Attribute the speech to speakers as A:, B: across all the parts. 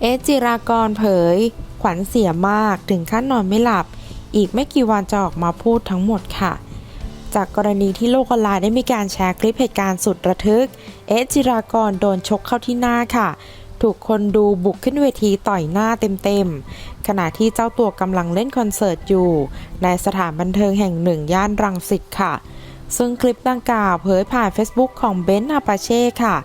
A: เอะจิรากรเผย ขวัญเสียมากถึงขั้นนอนไม่หลับ อีกไม่กี่วันจะออกมาพูดทั้งหมดค่ะ จากกรณีที่โลกออนไลน์ได้มีการแชร์คลิปเหตุการณ์สุดระทึก เอะจิรากรโดนชกเข้าที่หน้าค่ะ ถูกคนดูบุกขึ้นเวทีต่อยหน้าเต็มๆ ขณะที่เจ้าตัวกำลังเล่นคอนเสิร์ตอยู่ ในสถานบันเทิงแห่งหนึ่งย่านรังสิตค่ะซึ่งคลิปดังกล่าวเผยผ่าน Facebook ของเบนซ์อาปาเช่ค่ะ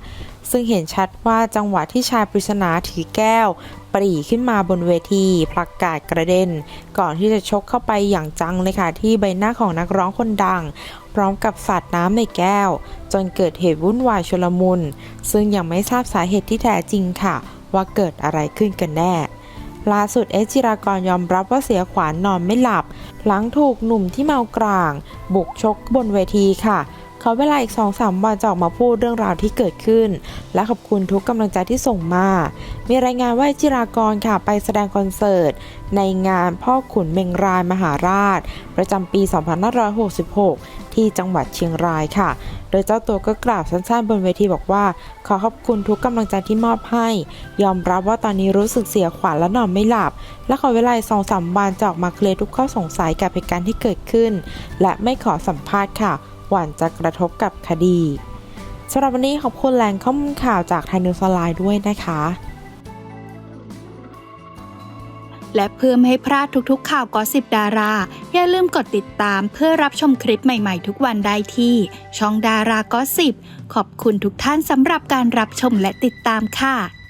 A: ซึ่งเห็นชัดว่าจังหวะที่ชายปริศนาถือแก้ว ปรีขึ้นมาบนเวทีประกาศกระเด็น ก่อนที่จะชกเข้าไปอย่างจังเลยค่ะที่ใบหน้าของนักร้องคนดัง พร้อมกับสาดน้ำในแก้ว จนเกิดเหตุวุ่นวายชุลมุน ซึ่งยังไม่ทราบสาเหตุที่แท้จริงค่ะ ว่าเกิดอะไรขึ้นกันแน่ล่าสุดเอจิรากรยอมรับว่าเสียขวัญนอนไม่หลับ หลังถูกหนุ่มที่เมากร่าง บุกชกบนเวทีค่ะ ขาเวลาอีก 2-3 วันจะออกมาพูดเรื่องราวที่เกิดขึ้น และขอบคุณทุกกำลังใจที่ส่งมา มีรายงานว่าจิรากรค่ะไปแสดงคอนเสิร์ต ในงานพ่อขุนเมงรายมหาราช ประจำปี 2566 ที่จังหวัดเชียงรายค่ะ โดยเจ้าตัวก็กล่าวสั้นๆ บนเวทีบอกว่า ขอขอบคุณทุกกำลังใจที่มอบให้ ยอมรับว่าตอนนี้รู้สึกเสียขวัญและนอนไม่หลับ และขอเวลาสองสามวันจะออกมาเคลียร์ทุกข้อสงสัยกับเหตุการณ์ที่เกิดขึ้น และไม่ขอสัมภาษณ์ค่ะ หวั่นจะกระทบกับคดีสำหรับวันนี้ขอบคุณแหล่งข้อมูลข่าวจากไทยนิวส์ออนไลน์ด้วยนะคะ
B: และเพื่อไม่ให้พลาดทุกๆ ข่าวกอสิบดารา อย่าลืมกดติดตามเพื่อรับชมคลิปใหม่ๆ ทุกวันได้ที่ ช่องดารากอสิบขอบคุณทุกท่านสำหรับการรับชมและติดตามค่ะ